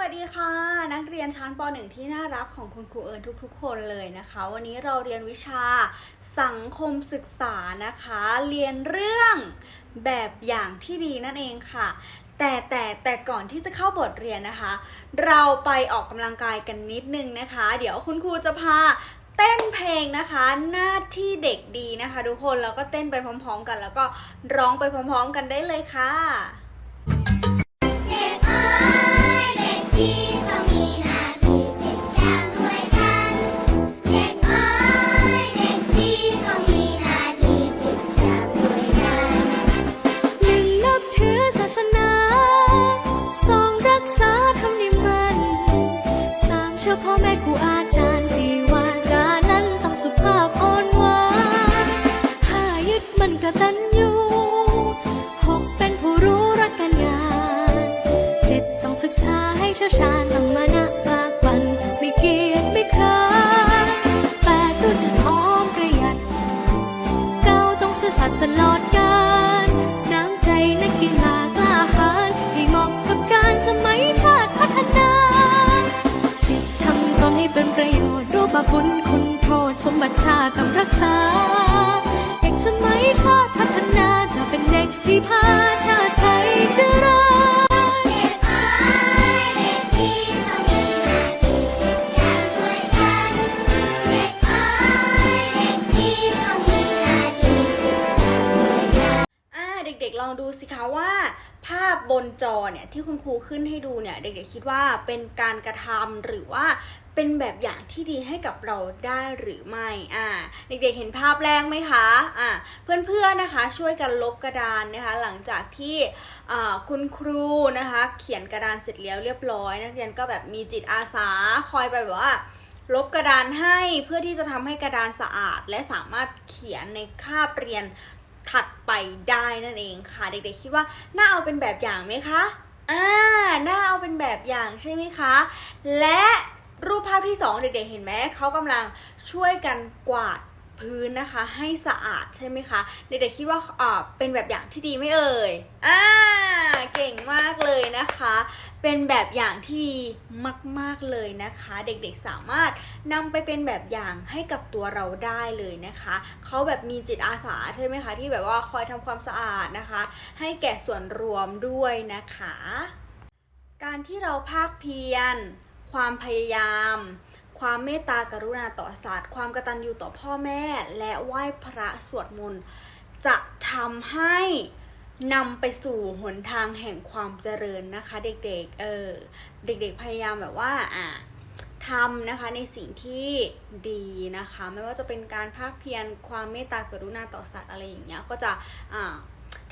วัสดีค่ะ นักเรียนชั้นป .1 ที่น่ารักของคุณครูเอิญทุกๆ คนเลยนะคะ วันนี้เราเรียนวิชาสังคมศึกษานะคะ เรียนเรื่องแบบอย่างที่ดีนั่นเองค่ะ แต่แต่แต่ก่อนที่จะเข้าบทเรียนนะคะ เราไปออกกำลังกายกันนิดนึงนะคะ เดี๋ยวคุณครูจะพาเต้นเพลงนะคะหน้าที่เด็กดีนะคะ ทุกคนแล้วก็เต้นไปพร้อม ๆ กัน แล้วก็ร้องไปพร้อม ๆ กันได้เลยค่ะ ต้องมีหน้าที่สิบอย่ ชี่ยวชาญต้องมานะปากบันไม่เกียจไม่คร้านแปดรู้จักออมประหยัดเก้าต้องซื่อสัตย์ตลอดกาลน้ำใจนักกีฬากล้าหาญให้เหมาะกับการสมัยชาติพัฒนาสิทธิทำตนให้เป็นประโยชน์รู้บาปบุญคุณโทษสมบัติชาติต้องรักษาเด็กสมัยชาติพัฒนาจะเป็นเด็กที่พา องดูสิคะว่า ภาพบนจอเนี่ยที่คุณครูขึ้นให้ดูเนี่ยเด็กๆคิดว่าเป็นการกระทำหรือว่าเป็นแบบอย่างที่ดีให้กับเราได้หรือไม่อ่าเด็กๆเห็นภาพแรกไหมคะอ่าเพื่อนๆนะคะช่วยกันลบกระดานนะคะ หลังจากที่คุณครูนะคะ เขียนกระดานเสร็จแล้วเรียบร้อย นักเรียนก็แบบมีจิตอาสาคอยไปแบบว่าลบกระดานให้เพื่อที่จะทำให้กระดานสะอาด และสามารถเขียนในคาบเรียน ถัดไปได้นั่นเองค่ะ เด็กๆคิดว่าน่าเอาเป็นแบบอย่างไหมคะอ่าน่าเอาเป็นแบบอย่างใช่ไหมคะ และรูปภาพที่สองเด็กๆเห็นไหมเขากำลังช่วยกันกวาด พื้นนะคะให้สะอาดใช่ไหมคะ เด็กๆคิดว่าอ่าเป็นแบบอย่างที่ดีไหมเอ่ยอ่าเก่งมากเลยนะคะ เป็นแบบอย่างที่ดีมากๆเลยนะคะ เด็กๆสามารถนำไปเป็นแบบอย่างให้กับตัวเราได้เลยนะคะเขาแบบมีจิตอาสาใช่ไหมคะที่แบบว่าคอยทำความสะอาดนะคะ ให้แก่ส่วนรวมด้วยนะคะ การที่เราภาคเพียรความพยายาม ความเมตตากรุณาต่อสัตว์ความกตัญญูต่อพ่อแม่ และไหว้พระสวดมนต์จะทำให้นำไปสู่หนทางแห่งความเจริญนะคะ เด็กๆ เออ เด็กๆ พยายามแบบว่าอะทำนะคะในสิ่งที่ดีนะคะ ไม่ว่าจะเป็นการภาคเพียรความเมตตากรุณาต่อสัตว์อะไรอย่างเงี้ยก็จะอ่า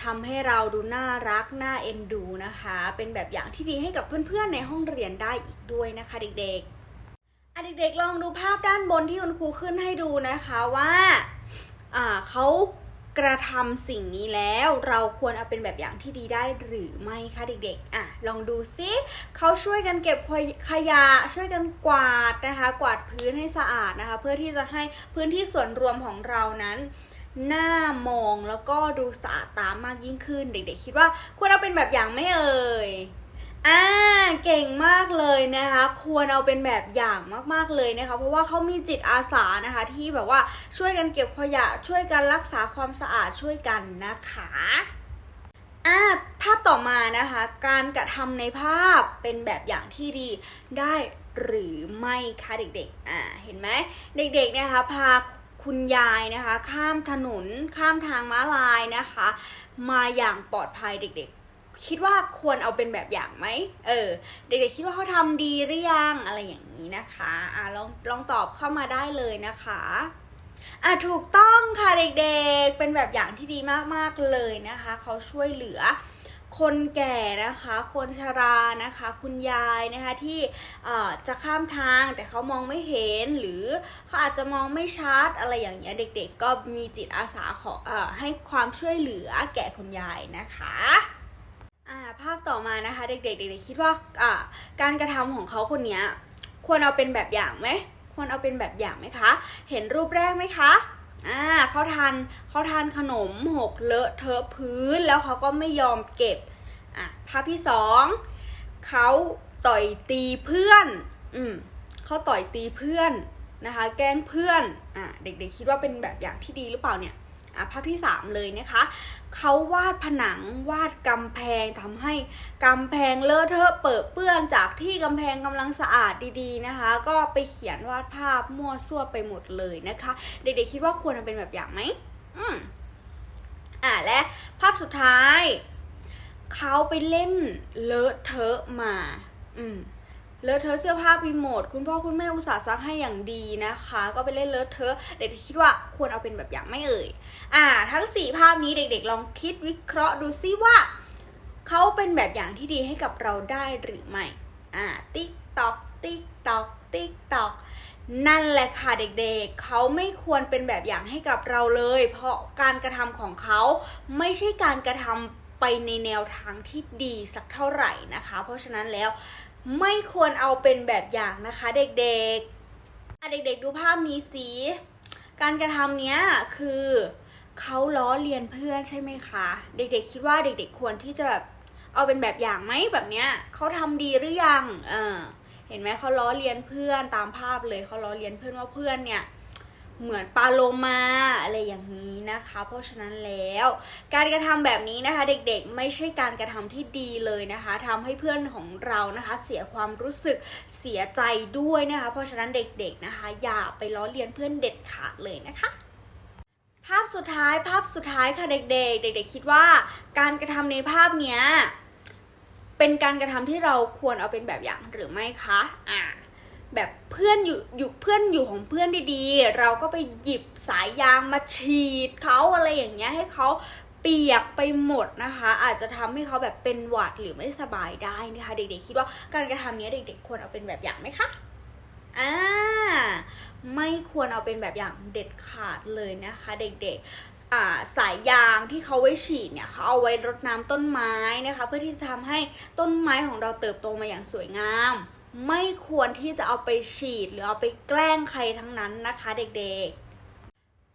ทำให้เราดูน่ารักน่าเอ็นดูนะคะ เป็นแบบอย่างที่ดีให้กับเพื่อนๆในห้องเรียนได้อีกด้วยนะคะ เด็กๆ อะเด็กๆลองดูภาพด้านบนที่คุณครูขึ้นให้ดูนะคะว่าอ่าเขากระทำสิ่งนี้แล้วเราควรเอาเป็นแบบอย่างที่ดีได้หรือไม่คะเด็กๆ อะลองดูซิเขาช่วยกันเก็บขยะช่วยกันกวาดนะคะ กวาดพื้นให้สะอาดนะคะ เพื่อที่จะให้พื้นที่ส่วนรวมของเรานั้นน่ามองแล้วก็ดูสะอาดตามากยิ่งขึ้น เด็กๆ คิดว่าควรเอาเป็นแบบอย่างไหม่เอ่ย อ่าเก่งมากเลยนะคะ ควรเอาเป็นแบบอย่างมากๆเลยนะคะ เพราะว่าเขามีจิตอาสานะคะที่แบบว่าช่วยกันเก็บขยะช่วยกันรักษาความสะอาดช่วยกันนะคะอ่าภาพต่อมานะคะ การกระทำในภาพเป็นแบบอย่างที่ดีได้หรือไม่คะเด็กๆอ่าเห็นไหมเด็กๆนะคะพาคุณยายนะคะ ข้ามถนนข้ามทางม้าลายนะคะ มาอย่างปลอดภัยเด็กๆ คิดว่าควรเอาเป็นแบบอย่างไหม เออ เด็กๆคิดว่าเขาทำดีหรือยังอะไรอย่างนี้นะคะอ่าลองลองตอบเข้ามาได้เลยนะคะอะถูกต้องค่ะเด็กๆ เป็นแบบอย่างที่ดีมากๆเลยนะคะ เขาช่วยเหลือคนแก่นะคะ คนชรานะคะ คุณยายนะคะที่จะข้ามทางแต่เขามองไม่เห็นหรือเขาอาจจะมองไม่ชัดอะไรอย่างเงี้ยเด็กๆ ก็มีจิตอาสาขออให้ความช่วยเหลือแก่คุณยายนะคะ ภาพต่อมานะคะ เด็กๆเด็กๆคิดว่าอ่าการกระทำของเขาคนนี้ควรเอาเป็นแบบอย่างไหมควรเอาเป็นแบบอย่างไหมคะ เห็นรูปแรกไหมคะอ่าเขาทานเขาทานขนมหกเลอะเทอะพื้นแล้วเขาก็ไม่ยอมเก็บอะภาพที่สองเขาต่อยตีเพื่อนอืมเขาต่อยตีเพื่อนนะคะ แกล้งเพื่อนอะเด็กๆคิดว่าเป็นแบบอย่างที่ดีหรือเปล่าเนี่ย อะภาพที่ 3 เลยนะคะเขาวาดผนังวาดกำแพงทำให้กำแพงเลอะเทอะเปิดเปื้อนจากที่กำแพงกำลังสะอาดดีๆนะคะ ก็ไปเขียนวาดภาพมั่วซั่วไปหมดเลยนะคะ เด็กๆคิดว่าควรจะเป็นแบบอย่างไหมอืมอะและภาพสุดท้ายเขาไปเล่นเลอะเทอะมา อืม เลอะเทอะเสื้อผ้าไปหมด คุณพ่อคุณแม่อุตส่าห์ซักให้อย่างดีนะคะ ก็ไปเล่นเลอะเทอะเด็กๆคิดว่าควรเอาเป็นแบบอย่างไม่เอ่ย อ่า ทั้งสี่ภาพนี้เด็กๆ ลองคิดวิเคราะห์ดูซิว่าเขาเป็นแบบอย่างที่ดีให้กับเราได้หรือไม่ อ่า ติ๊กตอก ติ๊กตอก ติ๊กตอก นั่นแหละค่ะเด็กๆ เขาไม่ควรเป็นแบบอย่างให้กับเราเลย เพราะการกระทำของเขาไม่ใช่การกระทำไปในแนวทางที่ดีสักเท่าไหร่นะคะ เพราะฉะนั้นแล้ว ไม่ควรเอาเป็นแบบอย่างนะคะ เด็กๆ เด็กๆดูภาพนี้สิการกระทำเนี้ยคือเขาล้อเลียนเพื่อนใช่ไหมคะ เด็กๆคิดว่าเด็กๆควรที่จะแบบเอาเป็นแบบอย่างไหมแบบเนี้ยเขาทำดีหรือยังเออเห็นไหมเขาล้อเลียนเพื่อนตามภาพเลยเขาล้อเลียนเพื่อนว่าเพื่อนเนี่ย เหมือนปลาโลมาอะไรอย่างนี้นะคะ เพราะฉะนั้นแล้ว การกระทำแบบนี้นะคะ เด็กๆ ไม่ใช่การกระทำที่ดีเลยนะคะทำให้เพื่อนของเรานะคะ เสียความรู้สึกเสียใจด้วยนะคะ เพราะฉะนั้นเด็กๆนะคะ อย่าไปล้อเลียนเพื่อนเด็ดขาดเลยนะคะภาพสุดท้ายภาพสุดท้ายค่ะเด็ก ๆ เด็ก ๆ คิดว่าการกระทำในภาพเนี้ยเป็นการกระทำที่เราควรเอาเป็นแบบอย่างหรือไม่คะอ่า แบบเพื่อนอยู่อยู่เพื่อนอยู่ของเพื่อนดีๆ เราก็ไปหยิบสายยางมาฉีดเขาอะไรอย่างเงี้ยให้เขาเปียกไปหมดนะคะ อาจจะทำให้เขาแบบเป็นหวัดหรือไม่สบายได้นะคะ เด็กๆคิดว่าการกระทำเนี้ยเด็ก ๆ ควรเอาเป็นแบบอย่างไหมคะอ่าไม่ควรเอาเป็นแบบอย่างเด็ดขาดเลยนะคะ เด็กๆสายยางที่เขาไว้ฉีดเนี่ยเขาเอาไว้รดน้ำต้นไม้นะคะ เพื่อที่จะทำให้ต้นไม้ของเราเติบโตมาอย่างสวยงาม ไม่ควรที่จะเอาไปฉีดหรือเอาไปแกล้งใครทั้งนั้นนะคะเด็กๆ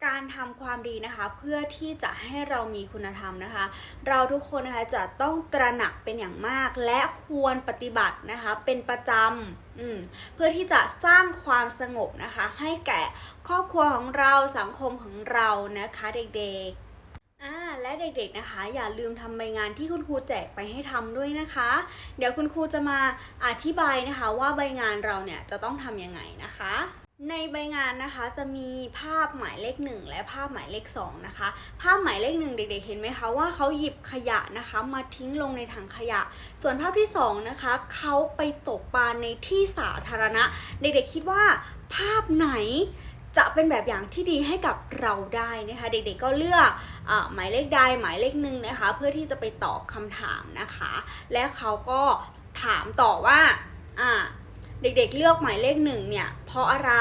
การทำความดีนะคะเพื่อที่จะให้เรามีคุณธรรมนะคะ เราทุกคนนะคะจะต้องตระหนักเป็นอย่างมาก และควรปฏิบัตินะคะเป็นประจำเพื่อที่จะสร้างความสงบนะคะ ให้แก่ครอบครัวของเราสังคมของเรานะคะเด็กๆ และเด็กๆนะคะ อย่าลืมทำใบงานที่คุณครูแจกไปให้ทำด้วยนะคะ เดี๋ยวคุณครูจะมาอธิบายนะคะ ว่าใบงานเราเนี่ยจะต้องทำยังไงนะคะในใบงานนะคะจะมีภาพหมายเลขหนึ่งและภาพหมายเลขสองนะคะภาพหมายเลขหนึ่งเด็กๆเห็นไหมคะว่าเขาหยิบขยะนะคะมาทิ้งลงในถังขยะ ส่วนภาพที่สองนะคะเขาไปตกปลาในที่สาธารณะ เด็กๆคิดว่าภาพไหน จะเป็นแบบอย่างที่ดีให้กับเราได้นะคะ เด็กๆก็เลือกอหมายเลขใดหมายเลขหนึ่งนะคะ เพื่อที่จะไปตอบคำถามนะคะ และเขาก็ถามต่อว่าอ่าเด็กๆเลือกหมายเลขหนึ่งเนี่ยเพราะอะไร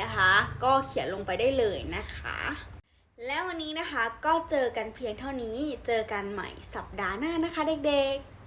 นะคะ ก็เขียนลงไปได้เลยนะคะ แล้ววันนี้นะคะก็เจอกันเพียงเท่านี้เจอกันใหม่สัปดาห์หน้านะคะเด็กๆ